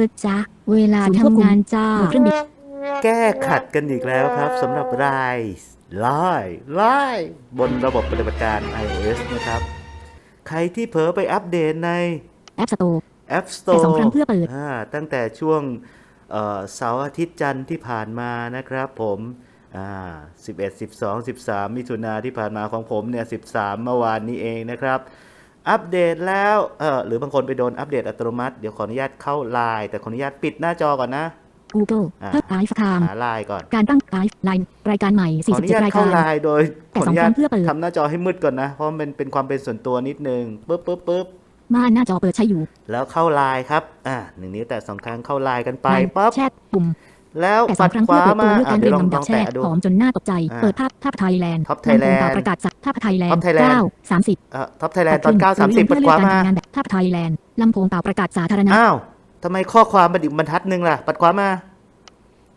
อจ้ะเวลาศูนย์ควบคุมทำงานจ้าหน่วยเครื่องบินแก้ขัดกันอีกแล้วครับสำหรับไลน์ไลน์ไลน์บนระบบปฏิบัติการ iOS นะครับ ใครที่เผลอไปอัปเดตในแอปสโตร์ App แต่ Store สองครั้งเพื่อเปิดาตั้งแต่ช่วงเอ่อเสาร์อาทิตย์จันทร์ที่ผ่านมานะครับผมอ่า11 12 13 มิถุนาที่ผ่านมาของผมเนี่ย 13 เมื่อวานนี้เองนะครับ อัปเดตแล้วเออหรือบางคนไปโดนอัปเดตอัตโนมัติ เดี๋ยวขออนุญาตเข้าไลน์แต่ขออนุญาตปิดหน้าจอก่อนนะ Google อ่าเพิ่มไอฟ์ไทม์หาไลน์ก่อน การตั้งไอฟ์ไลน์รายการใหม่ขออนุญาต47รายเข้าการไลน์โดยแต่ขออสองนุคญารั้ตงเพื่อเปิดทำหน้าจอให้มืดก่อนนะ เพราะมันเป็นความเป็นส่วนตัวนิดนึงปึ๊บปึ๊บปึ๊บม่านหน้าจอเปิดใช้อยู่ แล้วเข้าไลน์ครับ อ่าหนึ่งนิ้วแต่สองครั้งเข้าไลน์กันไปไลน์ปั๊บแชทปุ่ม แล้วแต่สอปังดครั้งขเพื่อวาเปิดตัวมาเลือกอะการเดี๋เรียยงวลองลำลดัอบงแชทแตะดู หอมจนน่าตกใจ อ่าเปิดภาพภาพไทยแลนด์ Top ลำโพง Thailand เป่าประกาศสักภาพไทยแลน Top ด์ Thailand เก้าสามสิบเอ่อท็อปไทยแลนด์ตอน9 30ปัดขวามา งานแบบภาพไทยแลนด์ลำโพงเป่าประกาศสาธารณะอ้าวทำไมข้อความมันอีกบรรทัดหนึ่งล่ะ ปัดขวามา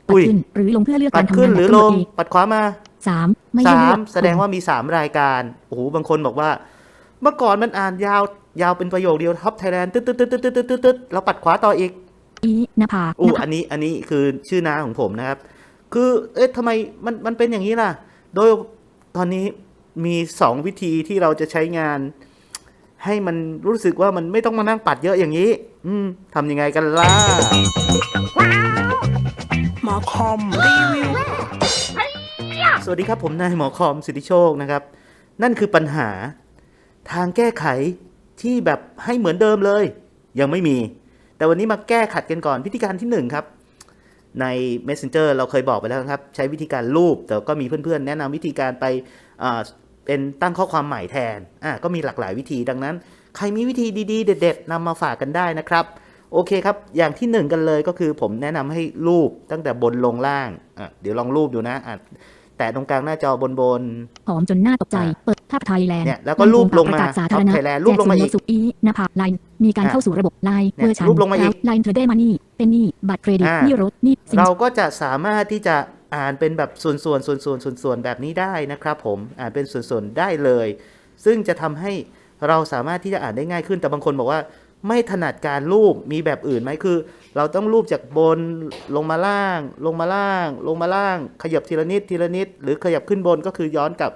ปัดอุ้ย ขึ้นหรือลงเพื่อเลือกปักาดรทำขึ้งานนหรือแบบลกำหนงดเองปัดขวามาสามไม่ให้สาเลือมกแสดงว่ามีสามรายการ โอ้โห บางคนบอกว่า เมื่อก่อนมันอ่านยาวยาวเป็นประโยคเดียวท็อปไทยแลนด์ตึ๊ดตึ๊ดตึ๊ดตึ๊ดตึ๊ดตึ๊ดตึ๊ดแล้วปัดขวาต่ออีก อีนภาอู้นภาอันนี้อันนี้คือชื่อน้าของผมนะครับ คือเอ๊ะทำไมมันมันเป็นอย่างนี้ล่ะ โดยตอนนี้มีสองวิธีที่เราจะใช้งาน ให้มันรู้สึกว่ามันไม่ต้องมานั่งปัดเยอะอย่างนี้ อืมทำยังไงกันล่ะหมอคอมรีวิวสวัสดีครับผมนายหมอคอมสิทธิโชคนะครับ นั่นคือปัญหาทางแก้ไขที่แบบให้เหมือนเดิมเลย ยังไม่มี แต่วันนี้มาแก้ขัดกันก่อนวิธีการที่หนึ่งครับ ใน Messenger เราเคยบอกไปแล้วครับ ใช้วิธีการรูป แต่ก็มีเพื่อนๆ แนะนำวิธีการไปเป็นตั้งข้อความใหม่แทนอ่าก็มีหลากหลายวิธีดังนั้น ใครมีวิธีดีๆ เด็ด ๆนำมาฝากกันได้นะครับ โอเคครับ อย่างที่หนึ่งกันเลยก็คือผมแนะนำให้รูปตั้งแต่บนลงล่างอะเดี๋ยวลองรูปดูนะอะ ตะตรงกลางหน้าจอบนบน หอมจนน่าตกใจอ่าเปิดภาพไทยแลนด์เนี่ยแล้วก็รูปลงมาประกาศสาธารณะ Top Thailand รูปลงมาอีกแจส่วนลดสุดอีนภาไลน์มีการอ่าเข้าสู่ระบบไลน์เนี่ยเวอร์ชันรูปลงมาอีกไลน์เธอได้มานี่เป็นหนี่บัตรเครดิตอ่าหนี่รถหนี่สินเราก็จะสามารถที่จะอ่านเป็นแบบส่วนส่วนส่วนส่วนส่วนส่วนแบบนี้ได้นะครับผมอ่านเป็นส่วนส่วนได้เลย ซึ่งจะทำให้เราสามารถที่จะอ่านได้ง่ายขึ้นแต่บางคนบอกว่า ไม่ถนัดการรูปมีแบบอื่นไหมคือ เราต้องรูปจากบนลงมาล่าง ลงมาล่าง ลงมาล่าง ขยับทีละนิดทีละนิด หรือขยับขึ้นบนก็คือย้อนกลับ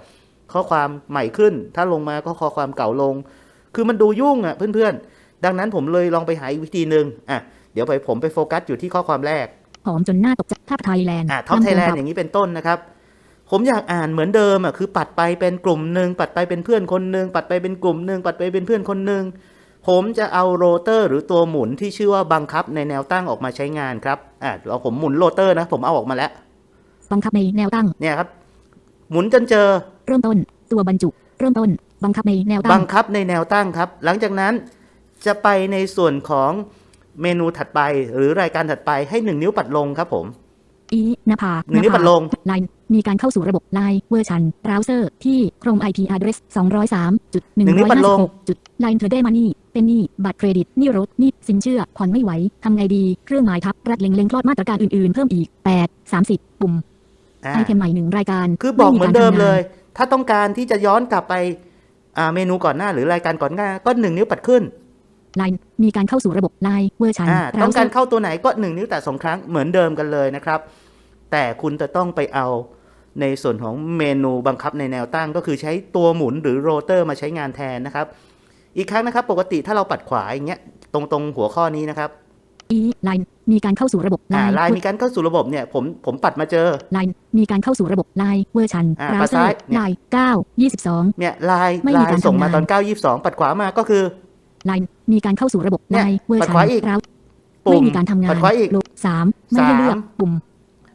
ข้อความใหม่ขึ้น ถ้าลงมาก็ข้อความเก่าลง คือมันดูยุ่งอะเพื่อนๆ ดังนั้นผมเลยลองไปหาอีกวิธีหนึ่งอะเดี๋ยวไปผมไปโฟกัสอยู่ที่ข้อความแรกหอมจนน่าตกใจภาพไทยแลนด์อ่าท็อปไทยแลนด์อย่างนี้เป็นต้นนะครับผมอยากอ่านเหมือนเดิมอะคือปัดไปเป็นกลุ่มหนึ่งปัดไปเป็นเพื่อนคนหนึ่งปัดไปเป็นกลุ่มหนึ่งปัดไปเป็นเพื่อนคนหนึ่ง ผมจะเอาโรเตอร์หรือตัวหมุนที่ชื่อว่าบังคับในแนวตั้งออกมาใช้งานครับอ่าเราผมหมุนโรเตอร์นะ ผมเอาออกมาแล้ว บังคับในแนวตั้ง เนี่ยครับ หมุนจนเจอ เริ่มต้น ตัวบรรจุ เริ่มต้น บังคับในแนวตั้บังงคับในแนวตั้งครับ หลังจากนั้นจะไปในส่วนของเมนูถัดไป หรือรายการถัดไปให้หนึ่งนิ้วปัดลงครับผม อีนภาหนึ่งนิ้วปัดลงไลน์มีการเข้าสู่ระบบไลน์เวอร์ชันเบราว์เซอร์ที่ Chrome IP address 203จุดหนึ่งนิ้วปัดลง156จุดไลน์เธอได้มานี่ เป็นหนี่ บัตรเครดิตหนี่รถหนี่ สินเชื่อ ผ่อนไม่ไหว ทำไงดี เครื่องหมายทับ รัดเล็งเล็งคลอดมาตรการอื่นๆ เพิ่มอีก 8 30 ปุ่มอ่าไอเทมใหม่หนึ่งรายการ คือบอกเหมือนเดิมไการทำงาเลย ถ้าต้องการที่จะย้อนกลับไปอ่าเมนูก่อนหน้าหรือรายการก่อนหน้า ก็หนึ่งนิ้วปัดขึ้น ไลน์มีการเข้าสู่ระบบไลน์เวอร์ชันอ่าเบต้อรางว์เซกาอรร์เข้าตัวไหนก็หนึ่งนิ้วแต่สองครั้งเหมือนเดิมกันเลยนะครับ แต่คุณจะต้องไปเอาในส่วนของเมนูบังคับในแนวตั้ง ก็คือใช้ตัวหมุนหรือโรเตอร์มาใช้งานแทนนะครับ อีกครั้งนะครับ ปกติถ้าเราปัดขวาอย่างเงี้ยตรงตรงหัวข้อนี้นะครับอีไลน์มีการเข้าสู่ระบบไลอ่าน์ไลน์มีการเข้าสู่ระบบเนี่ยผมผมปัดมาเจอไลน์มีการเข้าสู่ระบบไลน์เวอร์ชันอ่าเบราว์เซอภาษาร์เนี่ยไลน์เก้ายี่สิบสองเนี่ยไลน์ไม่ไลมีการน์ส่งมาทำงานตอน9 22ปัดขวามาก็คือ ไลน์มีการเข้าสู่ระบบเนี่ไลยน์เวอร์ปัดชันขวาอีกเราปุ่ไม่มมีการทำงานปัดขวาอีกลบสามไม่ให้เลือกสามปุ่ม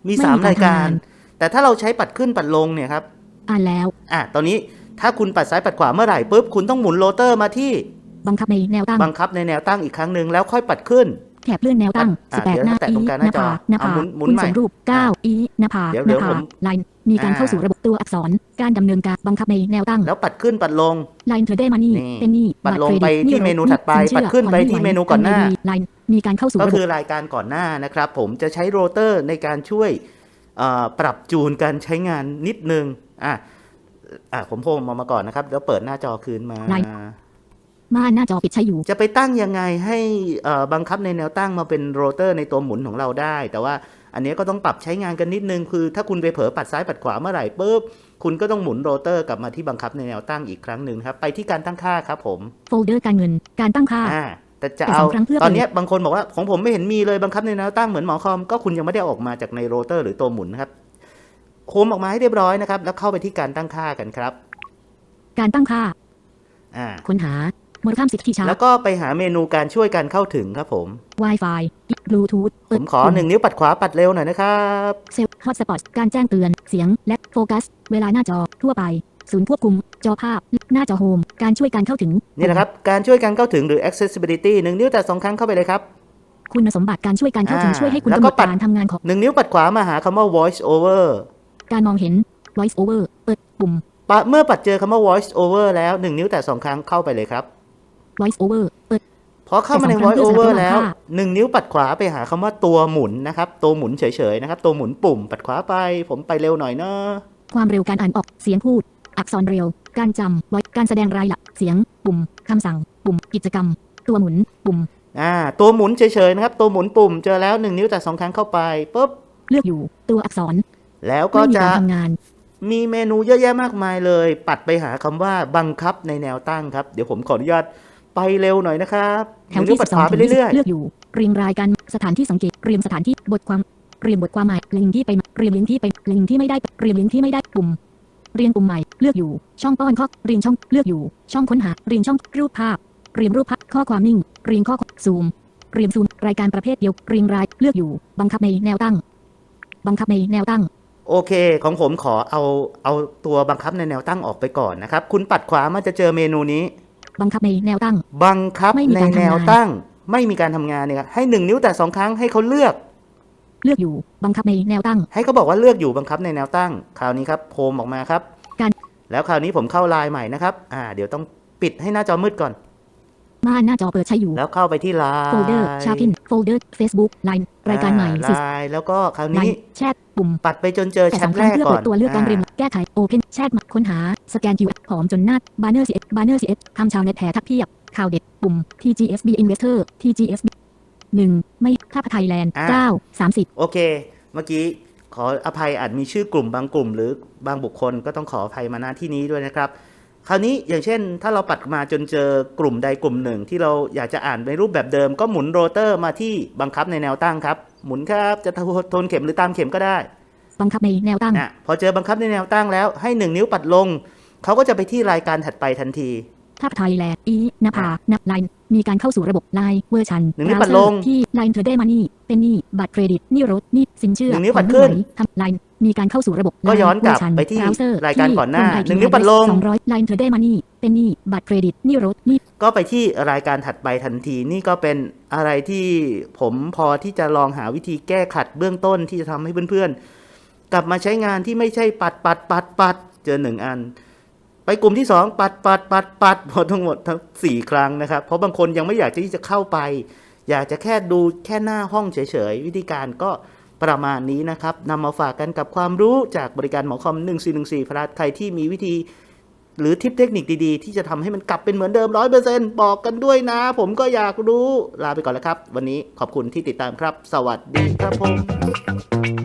มีไม่สามมีการรายการทำงานแต่ถ้าเราใช้ปัดขึ้นปัดลงเนี่ยครับ อ่านแล้ว อะตอนนี้ถ้าคุณปัดซ้ายปัดขวาเมื่อไหร่ปุ๊บคุณต้องหมุนโรเตอร์มาที่ บังคับในแนวตั้ง บังคับในแนวตั้งอีกครั้งหนึ่งแล้วค่อยปัดขึ้น แถบเลื่อนแนวตั้งอะ18เดี๋ยวหน้าแตะอีตรงกลางหนน้าจอภาหน้าเอาผาหมุนหมุนคุณใหม่ส่งรูป 9 อีนภาเดี๋ยวหเดี๋น้ายวผาผมไลน์มีการอ่าเข้าสู่ระบบตัวอักษร การดำเนินการบังคับในแนวตั้ง แล้วปัดขึ้นปัดลงไลน์เธอได้มานี่นี่เป็นนี่ปัดลงบัตรไปเครดิตที่เมนูถัดไปสิเชื่อปัดขึ้นไปผ่อที่หวเมนูก่อนหน้าทำไงดีไลน์มีการเข้าสู่ก็ระบคืบอรายการก่อนหน้านะครับ ผมจะใช้โรเตอร์ในการช่วยเอ่อปรับจูนการใช้งานนิดนึงอะอะผมโพมมามาก่อนนะครับ แล้วเปิดหน้าจอคืนมา ม่านหน้าจอปิดใช้อยู่ จะไปตั้งยังไงให้เอ่อบังคับในแนวตั้งมาเป็นโรเตอร์ในตัวหมุนของเราได้ แต่ว่าอันนี้ก็ต้องปรับใช้งานกันนิดนึง คือถ้าคุณไปเผลอปัดซ้ายปัดขวาเมื่อไหร่ปุ๊บ คุณก็ต้องหมุนโรเตอร์กลับมาที่บังคับในแนวตั้งอีกครั้งหนึ่งครับ ไปที่การตั้งค่าครับผมโฟลเดอร์การเงินการตั้งค่าอ่าแต่จะแต่เอาสองครั้งเพื่อตอนเนี้ยบางคนบอกว่าของผมไม่เห็นมีเลยบังคับในแนวตั้งเหมือนหมอคอมก็คุณยังไม่ได้เอาออกมาจากในโรเตอร์หรือตัวหมุนนะครับโคมออกมาให้เรียบร้อยนะครับ แล้วเข้าไปที่การตั้งค่ากันครับ การตั้งค่าอ่าค้นหาโมดข้ามสิทธิชาแล้วก็ไปหาเมนูการช่วยการเข้าถึงครับผม Wi-Fi บลูทูธผมขอหนึ่งนิ้วปัดขวาปัดเร็วหน่อยนะครับเซลล์ฮอตสปอตการแจ้งเตือนเสียงและโฟกัส เวลาหน้าจอทั่วไป ศูนย์ควบคุม จอภาพ หน้าจอโฮม การช่วยการเข้าถึง นี่แหละครับ การช่วยการเข้าถึงหรือ accessibility หนึ่งนิ้วแต่สองครั้งเข้าไปเลยครับคุณสมบัติการช่วยการเข้าถึงอ่าช่วยให้คุณแล้วกำหก็นดปัดการทำงานของหนึ่งนิ้วปัดขวามาหาคำว่า voice over การมองเห็น voice over เปิดปุ่มปะเมื่อปัดเจอคำว่า voice over แล้วหนึ่งนิ้วแต่สองครั้งเข้าไปเลยครับ voice over เปิดพอเข้ามาในแต่สองครั้ง voice เพื่อ over สลับระหว่างแล้วค่าหนึ่งนิ้วปัดขวาไปหาคำว่าตัวหมุนนะครับ ตัวหมุนเฉยๆนะครับ ตัวหมุนปุ่มปัดขวาไป ผมไปเร็วหน่อยเนอะความเร็วการอ่านออกเสียงพูด อักษรเร็ว การจำ voice การแสดงรายละเสียง ปุ่มคำสั่ง ปุ่มกิจกรรม ตัวหมุนปุ่มอ่าตัวหมุนเฉยๆนะครับ ตัวหมุนปุ่มเจอแล้วหนึ่งนิ้วแต่สองครั้งเข้าไปปุ๊บเลือกอยู่ตัวอักษร แล้วก็ไม่มีจะการทำงานมีเมนูเยอะแยะมากมายเลย ปัดไปหาคำว่าบังคับในแนวตั้งครับ เดี๋ยวผมขออนุญาต ไปเร็วหน่อยนะครับแถหวนึ่งนิ้ที่วปัดขวา12ไปถึงเรื่อย20เลือกอยู่เรียงรายการสถานที่สังเกตเรียงสถานที่บทความเรียงบทความใหม่เรียงที่ไปมาเรียงลิงก์ที่ไปเรียงที่ไม่ได้เรียงลิงก์ที่ไม่ได้ปุ่มเรียงปุ่มใหม่เลือกอยู่ ช่องป้อนข้อเรียงช่องเลือกอยู่ ช่องค้นหาเรียงช่องรูปภาพ เรียงรูปภาพข้อความนิ่ง เรียงข้อความซูม เรียงซูมรายการประเภทเดียวเรียงรายเลือกอยู่ บังคับในแนวตั้ง บังคับในแนวตั้งๆโอเค ของผมขอเอาเอาตัวบังคับในแนวตั้งออกไปก่อนนะครับ คุณปัดขวามันจะเจอเมนูนี้ บังคับในแนวตั้ง บังคับไม่มีในการทำงาน แนวตั้ง ไม่มีการทำงานเนี่ยครับให้หนึ่งนิ้วแต่สองครั้งให้เขาเลือก เลือกอยู่ บังคับในแนวตั้ง ให้เขาบอกว่าเลือกอยู่บังคับในแนวตั้ง คราวนี้ครับโฮมออกมาครับ การ แล้วคราวนี้ผมเข้าไลน์ใหม่นะครับ อ่า เดี๋ยวต้องปิดให้หน้าจอมืดก่อน ม่านหน้าจอเปิดใช้อยู่ แล้วเข้าไปที่ไลน์โฟลเดอร์ชาพินโฟลเดอร์ Facebook ไลน์รายการใหม่ไลซิสน์แล้วก็คราวไลนี้น์แชทปุ่มปัดไปจนเจอแต่แชสทองคแรรั้งกเพื่อก่อเปินดตัวเลือกการเรียนอ่าแก้ไข Open แชทมาค้นหา สแกน QR หอมจนหน้า Banner CS Banner CS คำชาวเน็ตแถทักเพียบข่าวเด็ดปุ่ม TGSB Investor TGSB 1ไม่ค่าไทยแลนด์9 30โอเค เมื่อกี้ขออภัยอาจมีชื่อกลุ่มบางกลุ่ม หรือบางบุคคลก็ต้องขออภัยมาณที่นี้ด้วยนะครับ คราวนี้อย่างเช่น ถ้าเราปัดมาจนเจอกลุ่มใดกลุ่มหนึ่ง ที่เราอยากจะอ่านในรูปแบบเดิม ก็หมุนโรเตอร์มาที่บังคับในแนวตั้งครับ หมุนครับจะทนเข็มหรือตามเข็มก็ได้ บังคับในแนวตั้งอะพอเจอบังคับในแนวตั้งแล้วให้หนึ่งนิ้วปัดลงเขาก็จะไปที่รายการถัดไปทันทีทับไทยแลนด์อีนภานับไลน์ มีการเข้าสู่ระบบไลน์เวอร์ชันหนึ่งนิ้วปัดลงที่ไลน์เธอได้มานี่เป็นหนี่บัตรเครดิตหนี่รถหนี่สินเชื่อหนึ่งนิ้วปัดผ่อขึ้นไม่ไหวทำไลน์มีการเข้าสู่ระบบก็ย้อนกลับเวร์ชัไปที่เบราว์เซอรายการก่อนหน้าที่หนึ่งนิ้วปัดลงสองร้อยไลน์เธอได้มานี่เป็นหนี่บัตรเครดิตหนี่รถหนี่ก็ไปที่รายการถัดไปทันทีนี่ก็เป็นอะไรที่ผมพอที่จะลองหาวิธีแก้ขัดเบื้องต้นที่จะทำให้เพื่อนๆกลับมาใช้งานที่ไม่ใช่ปัดปัดปัดปัดเจอหนึ่งอัน ไปกลุ่มที่สองปัดปัดปัดปัดหมดทั้งหมดทั้งสี่ครั้งนะครับ เพราะบางคนยังไม่อยากที่จะเข้าไป อยากจะแค่ดูแค่หน้าห้องเฉยๆ วิธีการก็ประมาณนี้นะครับนำมาฝากกันกับความรู้จากบริการหมอคอม 1414พลัสใครที่มีวิธีหรือทิปเทคนิคดีๆ ที่จะทำให้มันกลับเป็นเหมือนเดิมร้อยเปอร์เซ็นบอกกันด้วยนะ ผมก็อยากรู้ลาไปก่อนแล้วครับ วันนี้ขอบคุณที่ติดตามครับ สวัสดีครับผม